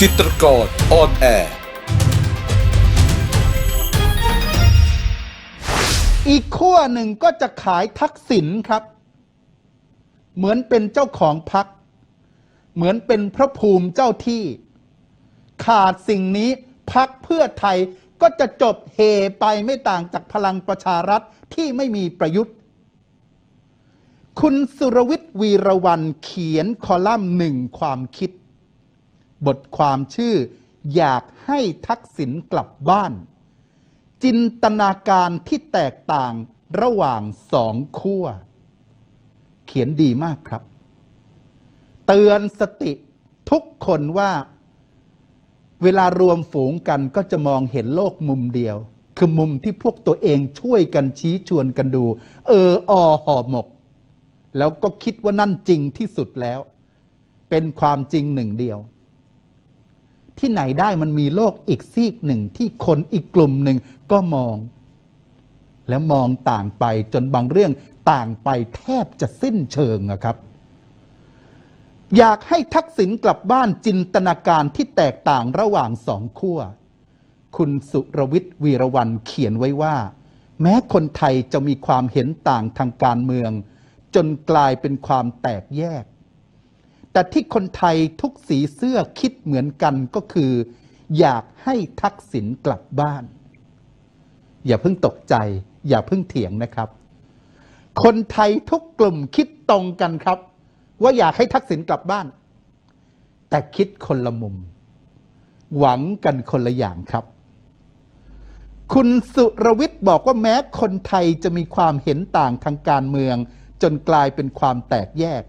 จิตรกรออนแอร์อีกขั้วหนึ่งก็จะขายทักษิณครับ เหมือนเป็นเจ้าของพัก เหมือนเป็นพระภูมิเจ้าที่ ขาดสิ่งนี้พักเพื่อไทยก็จะจบเฮไปไม่ต่างจากพลังประชารัฐที่ไม่มีประยุทธ์ คุณสุรวิทย์วีรวันเขียนคอลัมน์หนึ่งความคิด บทความชื่อ อยากให้ทักษิณกลับบ้าน จินตนาการที่แตกต่างระหว่างสองขั้ว เขียนดีมากครับ เตือนสติทุกคนว่า เวลารวมฝูงกันก็จะมองเห็นโลกมุมเดียว คือมุมที่พวกตัวเองช่วยกันชี้ชวนกันดู เอออห่อหมก แล้วก็คิดว่านั่นจริงที่สุดแล้ว เป็นความจริงหนึ่งเดียว ที่ไหนได้มันมีโลกอีกซีกหนึ่งที่คนอีกกลุ่มหนึ่งก็มอง แล้วมองต่างไปจนบางเรื่องต่างไปแทบจะสิ้นเชิงอะครับ อยากให้ทักษิณกลับบ้านจินตนาการที่แตกต่างระหว่างสองขั้วคุณสุรวิทย์วีรวันเขียนไว้ว่า แม้คนไทยจะมีความเห็นต่างทางการเมือง จนกลายเป็นความแตกแยก แต่ที่คนไทยทุกสีเสื้อคิดเหมือนกันก็คือ อยากให้ทักษิณกลับบ้าน อย่าเพิ่งตกใจ อย่าเพิ่งเถียงนะครับ คนไทยทุกกลุ่มคิดตรงกันครับ ว่าอยากให้ทักษิณกลับบ้าน แต่คิดคนละมุม หวังกันคนละอย่างครับ คุณสุรวิทย์บอกว่าแม้คนไทยจะมีความเห็นต่างทางการเมือง จนกลายเป็นความแตกแยก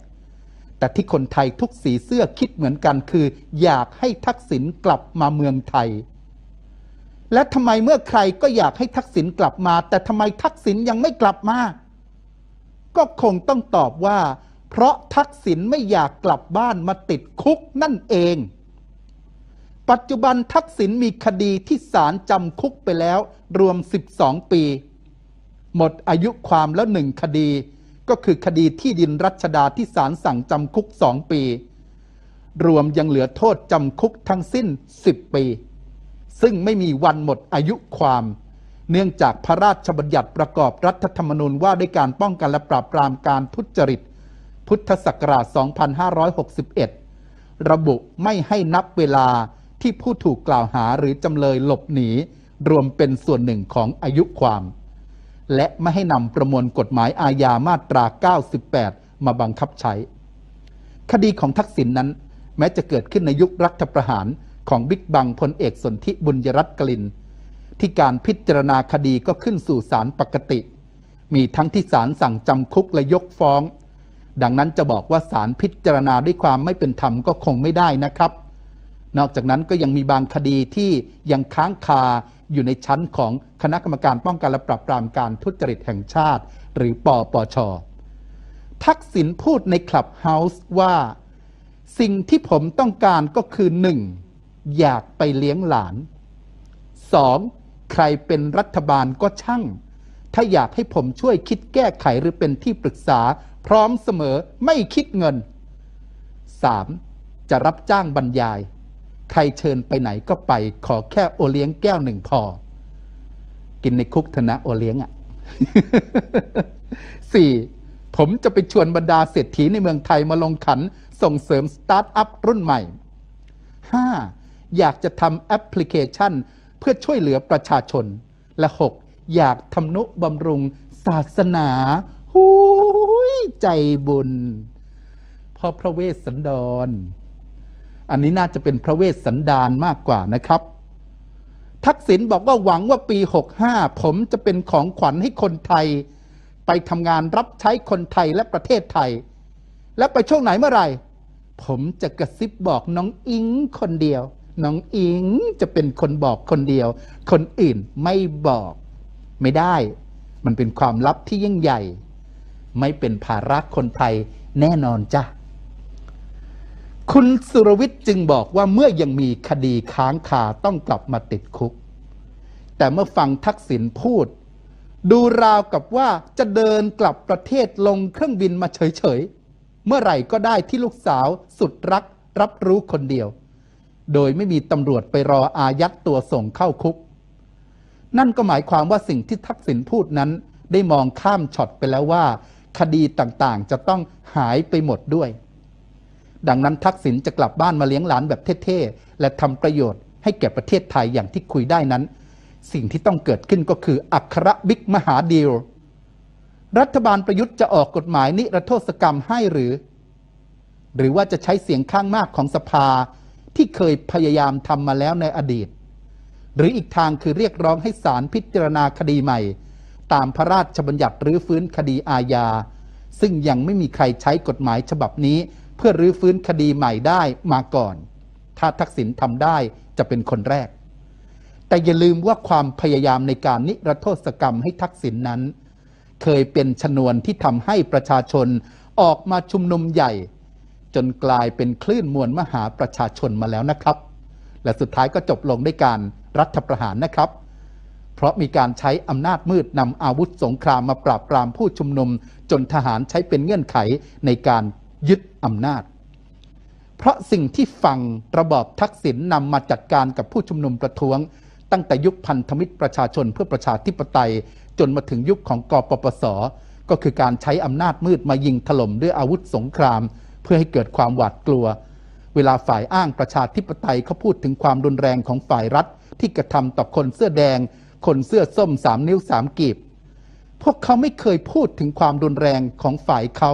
แต่ที่คนไทยทุกสีเสื้อคิดเหมือนกันคือ อยากให้ทักษิณกลับมาเมืองไทย และทำไมเมื่อใครก็อยากให้ทักษิณกลับมา แต่ทำไมทักษิณยังไม่กลับมา ก็คงต้องตอบว่า เพราะทักษิณไม่อยากกลับบ้านมาติดคุกนั่นเอง ปัจจุบันทักษิณมีคดีที่ศาลจำคุกไปแล้ว รวม 12 ปี หมดอายุความแล้วหนึ่งคดี ก็คือคดีที่ดินรัชดาที่ศาลสั่งจำคุกสองปี รวมยังเหลือโทษจำคุกทั้งสิ้น 10 ปี ซึ่งไม่มีวันหมดอายุความ เนื่องจากพระราชบัญญัติประกอบรัฐธรรมนูญว่าด้วยการป้องกันและปราบปรามการทุจริต พุทธศักราช 2561 ระบุไม่ให้นับเวลาที่ผู้ถูกกล่าวหาหรือจำเลยหลบหนี รวมเป็นส่วนหนึ่งของอายุความ และไม่ให้นำประมวลกฎหมายอาญามาตรา 98 มาบังคับใช้ คดีของทักษิณนนั้น แม้จะเกิดขึ้นในยุครัฐประหารของบิ๊กบังพลเอกสนธิบุญยรัตน์กลิน ที่การพิจารณาคดีก็ขึ้นสู่ศาลปกติ มีทั้งที่ศาลสั่งจำคุกและยกฟ้อง ดังนั้นจะบอกว่าศาลพิจารณาด้วยความไม่เป็นธรรมก็คงไม่ได้นะครับ นอกจากนั้นก็ยังมีบางคดีที่ยังค้างคาอยู่ในชั้นของคณะกรรมการป้องกันและปราบปรามการทุจริตแห่งชาติ หรือปอปชทักษิณพูดในคลับเฮาส์ว่า สิ่งที่ผมต้องการก็คือหนึ่งอยากไปเลี้ยงหลานสองใครเป็นรัฐบาลก็ช่าง ถ้าอยากให้ผมช่วยคิดแก้ไขหรือเป็นที่ปรึกษา พร้อมเสมอไม่คิดเงิน 3. จะรับจ้างบรรยาย ใครเชิญไปไหนก็ไป ขอแค่โอเลี้ยงแก้วหนึ่งพอ กินในคุกเถอะนะโอเลี้ยงอะ่ะสี่ผมจะไปชวนบรรดาเศรษฐีในเมืองไทยมาลงขัน ส่งเสริมสตาร์ทอัพรุ่นใหม่ 5. อยากจะทำแอปพลิเคชัน เพื่อช่วยเหลือประชาชน และ 6. อยากทำนุบำรุงศาสนาหูยใจบุญพ่อพระเวสสันดร อันนี้น่าจะเป็นพระเวสสันดานมากกว่านะครับ ทักษิณบอกว่าหวังว่าปี 65 ผมจะเป็นของขวัญให้คนไทย ไปทำงานรับใช้คนไทยและประเทศไทย และไปช่วงไหนเมื่อไหร่ ผมจะกระซิบบอกน้องอิงคนเดียว น้องอิงจะเป็นคนบอกคนเดียว คนอื่นไม่บอก ไม่ได้ มันเป็นความลับที่ยิ่งใหญ่ ไม่เป็นภาระคนไทยแน่นอนจ้ะ คุณสุรวิทย์จึงบอกว่าเมื่อยังมีคดีค้างคาต้องกลับมาติดคุก แต่เมื่อฟังทักษิณพูด ดูราวกับว่าจะเดินกลับประเทศลงเครื่องบินมาเฉยๆ เมื่อไหร่ก็ได้ที่ลูกสาวสุดรักรับรู้คนเดียว โดยไม่มีตำรวจไปรออายัดตัวส่งเข้าคุก นั่นก็หมายความว่าสิ่งที่ทักษิณพูดนั้น ได้มองข้ามช็อตไปแล้วว่า คดีต่างๆจะต้องหายไปหมดด้วย ดังนั้นทักษิณจะกลับบ้านมาเลี้ยงหลานแบบเท่ๆ และทำประโยชน์ให้แก่ประเทศไทยอย่างที่คุยได้นั้น สิ่งที่ต้องเกิดขึ้นก็คืออัครบิ๊กมหาดีล รัฐบาลประยุทธ์จะออกกฎหมายนิรโทษกรรมให้หรือ หรือว่าจะใช้เสียงข้างมากของสภาที่เคยพยายามทำมาแล้วในอดีต หรืออีกทางคือเรียกร้องให้ศาลพิจารณาคดีใหม่ ตามพระราชบัญญัติรื้อฟื้นคดีอาญาซึ่งยังไม่มีใครใช้กฎหมายฉบับนี้ เพื่อรื้อฟื้นคดีใหม่ได้มาก่อน ถ้าทักษิณทำได้จะเป็นคนแรก แต่อย่าลืมว่าความพยายามในการนิรโทษกรรมให้ทักษิณนนั้น เคยเป็นชนวนที่ทำให้ประชาชนออกมาชุมนุมใหญ่ จนกลายเป็นคลื่นมวลมหาประชาชนมาแล้วนะครับ และสุดท้ายก็จบลงด้วยการรัฐประหารนะครับ เพราะมีการใช้อำนาจมืดนำอาวุธสงครามมาปราบปรามผู้ชุมนุม จนทหารใช้เป็นเงื่อนไขในการยึด อำนาจ เพราะสิ่งที่ฟังระบอบทักษิณนำมาจัดการกับผู้ชุมนุมประท้วง ตั้งแต่ยุคพันธมิตรประชาชนเพื่อประชาธิปไตย จนมาถึงยุคของกปปส ก็คือการใช้อำนาจมืดมายิงถล่มด้วยอาวุธสงคราม เพื่อให้เกิดความหวาดกลัว เวลาฝ่ายอ้างประชาธิปไตยเขาพูดถึงความรุนแรงของฝ่ายรัฐ ที่กระทำต่อคนเสื้อแดง คนเสื้อส้มสามนิ้วสามกีบพวกเขาไม่เคยพูดถึงความรุนแรงของฝ่ายเขา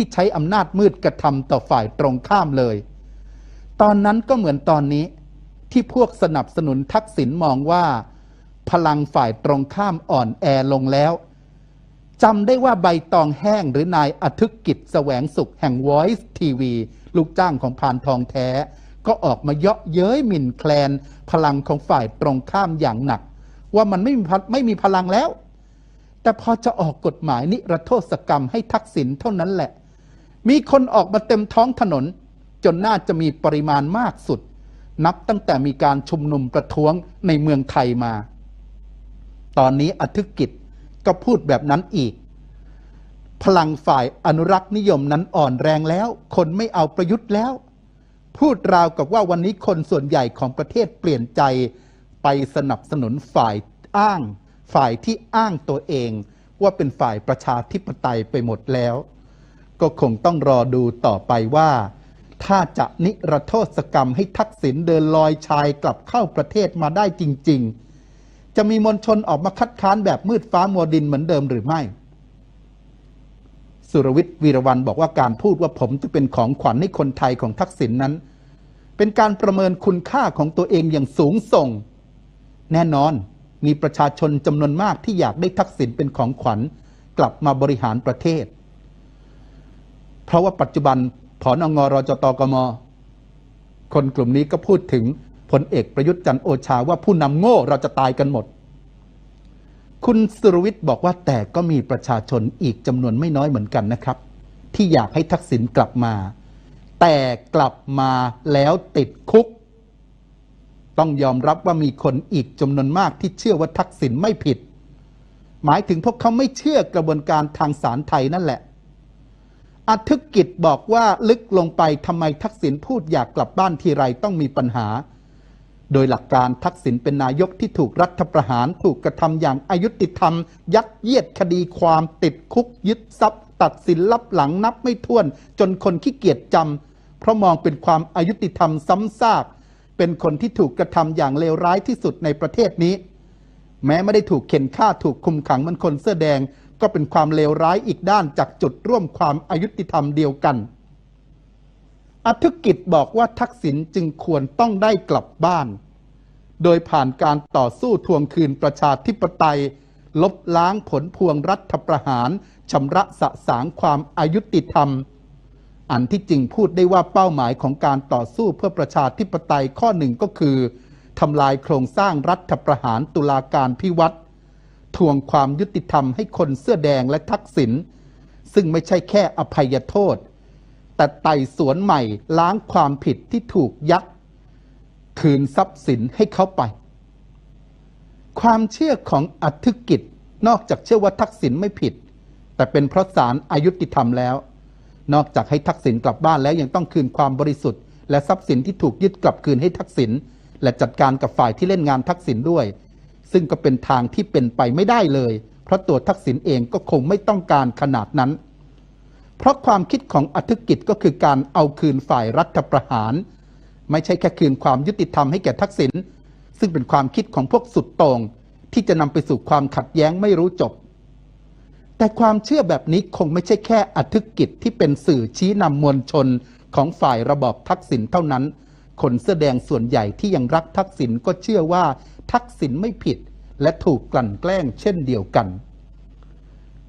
ที่ใช้อำนาจมืดกระทำต่อฝ่ายตรงข้ามเลย ตอนนั้นก็เหมือนตอนนี้ ที่พวกสนับสนุนทักษิณมองว่า พลังฝ่ายตรงข้ามอ่อนแอลงแล้วจำได้ว่าใบตองแห้งหรือนายอทึกกิจแสวงสุขแห่ง Voice TV ลูกจ้างของพานทองแท้ ก็ออกมาเยาะเย้ยหมิ่นแคลน พลังของฝ่ายตรงข้ามอย่างหนัก ว่ามันไม่มีพลไม่มีพลังแล้ว แต่พอจะออกกฎหมายนิรโทษกรรมให้ทักษิณเท่านั้นแหละ มีคนออกมาเต็มท้องถนน จนน่าจะมีปริมาณมากสุด นับตั้งแต่มีการชุมนุมประท้วงในเมืองไทยมา ตอนนี้อธิกิจก็พูดแบบนั้นอีก พลังฝ่ายอนุรักษ์นิยมนั้นอ่อนแรงแล้ว คนไม่เอาประยุทธ์แล้ว พูดราวกับว่าวันนี้คนส่วนใหญ่ของประเทศเปลี่ยนใจไปสนับสนุนฝ่ายอ้าง ฝ่ายที่อ้างตัวเอง ว่าเป็นฝ่ายประชาธิปไตยไปหมดแล้ว ก็คงต้องรอดูต่อไปว่า ถ้าจะนิรโทษกรรมให้ทักษิณเดินลอยชายกลับเข้าประเทศมาได้จริง ๆ จะมีมวลชนออกมาคัดค้านแบบมืดฟ้ามัวดินเหมือนเดิมหรือไม่ สุรวิทย์วีรวันบอกว่าการพูดว่าผมจะเป็นของขวัญให้คนไทยของทักษิณนนั้น เป็นการประเมินคุณค่าของตัวเองอย่างสูงส่ง แน่นอนมีประชาชนจำนวนมากที่อยากได้ทักษิณเป็นของขวัญกลับมาบริหารประเทศ เพราะว่าปัจจุบันผอนงรจตกม คนกลุ่มนี้ก็พูดถึงพลเอกประยุทธ์จันทร์โอชาว่าผู้นำโง่เราจะตายกันหมด คุณสุรวิทย์บอกว่าแต่ก็มีประชาชนอีกจำนวนไม่น้อยเหมือนกันนะครับ ที่อยากให้ทักษิณกลับมา แต่กลับมาแล้วติดคุก ต้องยอมรับว่ามีคนอีกจำนวนมากที่เชื่อว่าทักษิณไม่ผิด หมายถึงพวกเขาไม่เชื่อกระบวนการทางศาลไทยนั่นแหละ อธิกิจบอกว่าลึกลงไปทำไมทักษิณพูดอยากกลับบ้านทีไรต้องมีปัญหา โดยหลักการทักษิณเป็นนายกที่ถูกรัฐประหารถูกกระทำอย่างอายุติธรรม ยัดเยียดคดีความติดคุกยึดทรัพย์ ตัดสินลับหลังนับไม่ถ้วน จนคนขี้เกียจจำเพราะมองเป็นความอายุติธรรมซ้ำซาก เป็นคนที่ถูกกระทำอย่างเลวร้ายที่สุดในประเทศนี้ แม้ไม่ได้ถูกเข็นฆ่าถูกคุมขังเหมือนคนเสื้อแดง ก็เป็นความเลวร้ายอีกด้านจากจุดร่วมความอายุติธรรมเดียวกัน อธิกิจบอกว่าทักษิณจึงควรต้องได้กลับบ้าน โดยผ่านการต่อสู้ทวงคืนประชาธิปไตย ลบล้างผลพวงรัฐประหารชำระสะสางความอายุติธรรม อันที่จริงพูดได้ว่าเป้าหมายของการต่อสู้เพื่อประชาธิปไตยข้อหนึ่งก็คือทำลายโครงสร้างรัฐประหารตุลาการพิวัตร ทวงความยุติธรรมให้คนเสื้อแดงและทักษิณซึ่งไม่ใช่แค่อภัยโทษ แต่ไต่สวนใหม่ล้างความผิดที่ถูกยัดคืนทรัพย์สินให้เขาไป ความเชื่อของอธิกิจนอกจากเชื่อว่าทักษิณไม่ผิด แต่เป็นเพราะศาลอายุติธรรมแล้ว นอกจากให้ทักษิณกลับบ้านแล้วยังต้องคืนความบริสุทธิ์ และทรัพย์สินที่ถูกยึดกลับคืนให้ทักษิณและจัดการกับฝ่ายที่เล่นงานทักษิณด้วย ซึ่งก็เป็นทางที่เป็นไปไม่ได้เลย เพราะตัวทักษิณเองก็คงไม่ต้องการขนาดนั้น เพราะความคิดของอธิกิจก็คือการเอาคืนฝ่ายรัฐประหาร ไม่ใช่แค่คืนความยุติธรรมให้แก่ทักษิณซึ่งเป็นความคิดของพวกสุดโต่งที่จะนำไปสู่ความขัดแย้งไม่รู้จบ แต่ความเชื่อแบบนี้คงไม่ใช่แค่อธิกิจที่เป็นสื่อชี้นำมวลชนของฝ่ายระบอบทักษิณเท่านั้น คนเสื้อแดงส่วนใหญ่ที่ยังรักทักษิณก็เชื่อว่า ทักษิณไม่ผิดและถูกกลั่นแกล้งเช่นเดียวกัน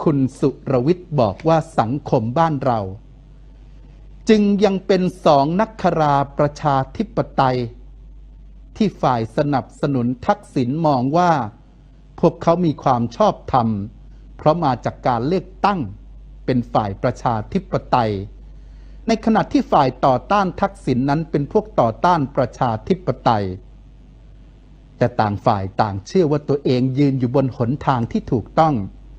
คุณสุรวิทย์บอกว่าสังคมบ้านเรา จึงยังเป็นสองนักคราประชาธิปไตย ที่ฝ่ายสนับสนุนทักษิณมองว่า พวกเขามีความชอบธรรม เพราะมาจากการเลือกตั้งเป็นฝ่ายประชาธิปไตย ในขณะที่ฝ่ายต่อต้านทักษิณนนั้นเป็นพวกต่อต้านประชาธิปไตย แต่ต่างฝ่ายต่างเชื่อว่าตัวเองยืนอยู่บนหนทางที่ถูกต้อง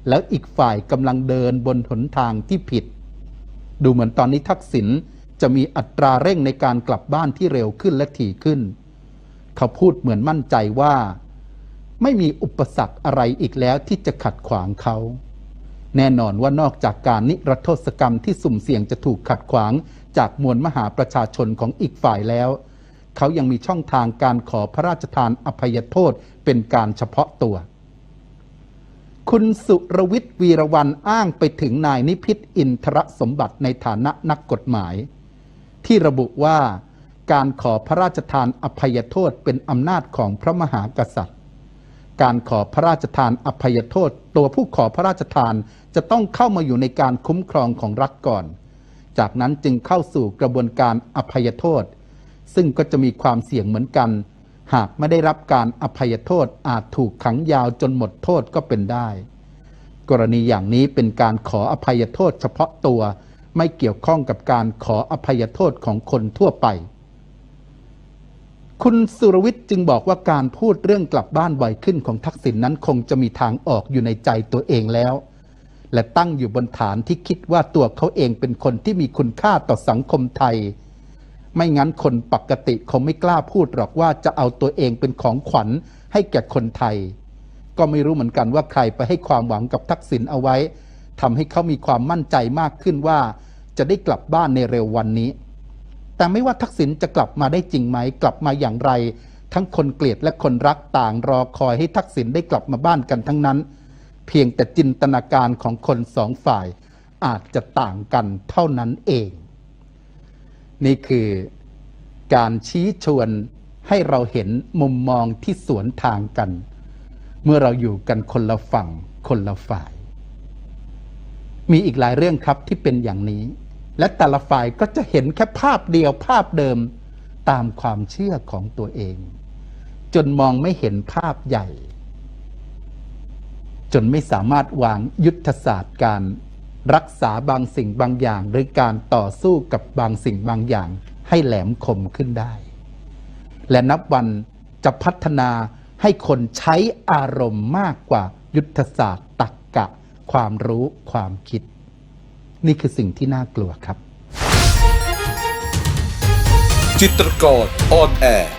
แล้วอีกฝ่ายกำลังเดินบนหนทางที่ผิด ดูเหมือนตอนนี้ทักษิณจะมีอัตราเร่งในการกลับบ้านที่เร็วขึ้นและถี่ขึ้น เขาพูดเหมือนมั่นใจว่า ไม่มีอุปสรรคอะไรอีกแล้วที่จะขัดขวางเขา แน่นอนว่านอกจากการนิรโทษกรรมที่สุ่มเสี่ยงจะถูกขัดขวางจากมวลมหาประชาชนของอีกฝ่ายแล้ว เขายังมีช่องทางการขอพระราชทานอภัยโทษเป็นการเฉพาะตัว คุณสุรวิทย์วีรวันอ้างไปถึงนายนิพิษอินทรสมบัติในฐานะนักกฎหมาย ที่ระบุว่าการขอพระราชทานอภัยโทษเป็นอำนาจของพระมหากษัตริย์ การขอพระราชทานอภัยโทษ ตัวผู้ขอพระราชทานจะต้องเข้ามาอยู่ในการคุ้มครองของรัฐก่อน จากนั้นจึงเข้าสู่กระบวนการอภัยโทษ ซึ่งก็จะมีความเสี่ยงเหมือนกัน หากไม่ได้รับการอภัยโทษอาจถูกขังยาวจนหมดโทษก็เป็นได้ กรณีอย่างนี้เป็นการขออภัยโทษเฉพาะตัวไม่เกี่ยวข้องกับการขออภัยโทษของคนทั่วไป คุณสุรวิทย์จึงบอกว่าการพูดเรื่องกลับบ้านบ่อยขึ้นของทักษิณนนั้นคงจะมีทางออกอยู่ในใจตัวเองแล้ว และตั้งอยู่บนฐานที่คิดว่าตัวเขาเองเป็นคนที่มีคุณค่าต่อสังคมไทย ไม่งั้นคนปกติคงไม่กล้าพูดหรอกว่าจะเอาตัวเองเป็นของขวัญให้แก่คนไทย ก็ไม่รู้เหมือนกันว่าใครไปให้ความหวังกับทักษิณเอาไว้ทำให้เขามีความมั่นใจมากขึ้นว่า จะได้กลับบ้านในเร็ววันนี้ แต่ไม่ว่าทักษิณจะกลับมาได้จริงไหม กลับมาอย่างไร ทั้งคนเกลียดและคนรักต่างรอคอยให้ทักษิณได้กลับมาบ้านกันทั้งนั้น เพียงแต่จินตนาการของคนสองฝ่ายอาจจะต่างกันเท่านั้นเอง นี่คือการชี้ชวนให้เราเห็นมุมมองที่สวนทางกัน เมื่อเราอยู่กันคนละฝั่งคนละฝ่าย มีอีกหลายเรื่องครับที่เป็นอย่างนี้ และแต่ละฝ่ายก็จะเห็นแค่ภาพเดียวภาพเดิมตามความเชื่อของตัวเอง จนมองไม่เห็นภาพใหญ่ จนไม่สามารถวางยุทธศาสตร์การ รักษาบางสิ่งบางอย่าง หรือการต่อสู้กับบางสิ่งบางอย่าง ให้แหลมคมขึ้นได้ และนับวันจะพัฒนาให้คนใช้อารมณ์มากกว่ายุทธศาสตร์ตรรกกะ ความรู้ความคิด นี่คือสิ่งที่น่ากลัวครับ จิตรกรออนแอร์